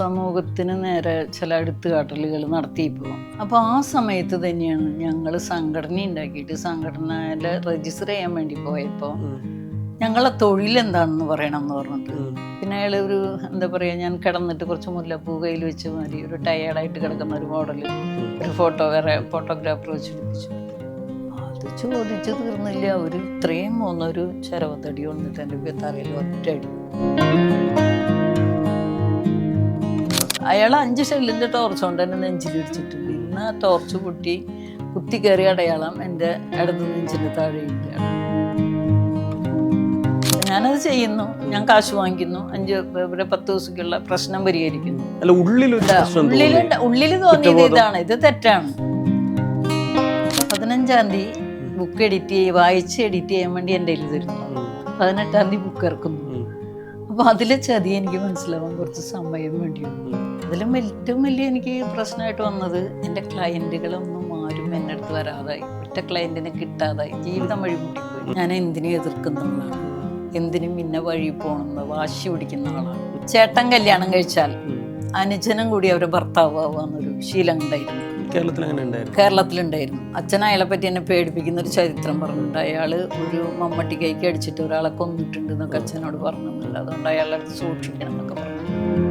സമൂഹത്തിന് നേരെ ചില എടുത്തുകാട്ടലുകൾ നടത്തിയപ്പോൾ അപ്പോൾ ആ സമയത്ത് തന്നെയാണ് ഞങ്ങൾ സംഘടന ഉണ്ടാക്കിയിട്ട് സംഘടനയിൽ രജിസ്റ്റർ ചെയ്യാൻ വേണ്ടി പോയപ്പോൾ ഞങ്ങളെ തൊഴിൽ എന്താണെന്ന് പറയണം എന്ന് പറഞ്ഞിട്ട് പിന്നെ അയാൾ ഒരു എന്താ പറയുക ഞാൻ കിടന്നിട്ട് കുറച്ച് മുല്ലപ്പൂ കയ്യിൽ വെച്ച് മതി ഒരു ടയേർഡായിട്ട് കിടക്കുന്ന ഒരു മോഡൽ ഒരു ഫോട്ടോ വേറെ ഫോട്ടോഗ്രാഫർ വെച്ച് പിടിച്ചു അത് ചോദിച്ചു തീർന്നില്ല. ഒരു ഇത്രയും മൂന്നൊരു ചരവത്തടി വന്നിട്ട് എന്റെ തറയിൽ ഒറ്റയടി. അയാൾ അഞ്ച് ഷെല്ലിന്റെ ടോർച്ച് കൊണ്ട് എന്നെ നെഞ്ചിലിടിച്ചിട്ടുണ്ട് ഇന്ന് ആ ടോർച്ച് പൊട്ടി കുത്തി കയറിയ അടയാളം എന്റെ ഇടത് നെഞ്ചിന്റെ താഴെയില്ല ഞാനത് ചെയ്യുന്നു. ഞാൻ കാശ് വാങ്ങിക്കുന്നു. അഞ്ച് ഇവിടെ പത്ത് ദിവസത്തേക്കുള്ള പ്രശ്നം പരിഹരിക്കുന്നു. അല്ല തോന്നി ഉള്ളിലുണ്ട് ഉള്ളിൽ തോന്നിയത് ഇതാണ്. ഇത് തെറ്റാണ്. പതിനഞ്ചാം തീയതി ബുക്ക് എഡിറ്റ് ചെയ്ത് വായിച്ച് എഡിറ്റ് ചെയ്യാൻ വേണ്ടി എന്റെ കയ്യിൽ തരുന്നു. പതിനെട്ടാം തീയതി ബുക്ക് ഇറക്കുന്നു. അപ്പൊ അപ്പോൾ അതിലെ ചതി എനിക്ക് മനസ്സിലാവാൻ കുറച്ച് സമയം വേണ്ടിയുണ്ട് അതിലും ഏറ്റവും വലിയ എനിക്ക് പ്രശ്നമായിട്ട് വന്നത് എന്റെ ക്ലയന്റുകളൊന്നും ആരും എന്റെ അടുത്ത് വരാതായി. ഒറ്റ ക്ലയന്റിനെ കിട്ടാതായി. ജീവിതം വഴി മുട്ടിപ്പോയി ഞാൻ എന്തിനും എതിർക്കുന്നതാണ് എന്തിനും ഇന്ന വഴി പോകണമെന്ന് വാശി പിടിക്കുന്ന ആളാണ്. ചേട്ടൻ കല്യാണം കഴിച്ചാൽ അനുജനും കൂടി അവരെ ഭർത്താവ് ആവാന്നൊരു ശീലം ഉണ്ടായിരുന്നു. കേരളത്തിലുണ്ടായിരുന്നു. അച്ഛൻ അയാളെ പറ്റി എന്നെ പേടിപ്പിക്കുന്ന ഒരു ചരിത്രം പറഞ്ഞിട്ടുണ്ട്. അയാൾ ഒരു മമ്മട്ടി കൈക്ക് അടിച്ചിട്ട് ഒരാളെ കൊന്നിട്ടുണ്ട് എന്നൊക്കെ അച്ഛനോട് പറഞ്ഞിട്ടുണ്ട്. അതുകൊണ്ട് അയാളുടെ അടുത്ത് സൂക്ഷിക്കണം എന്നൊക്കെ പറഞ്ഞു.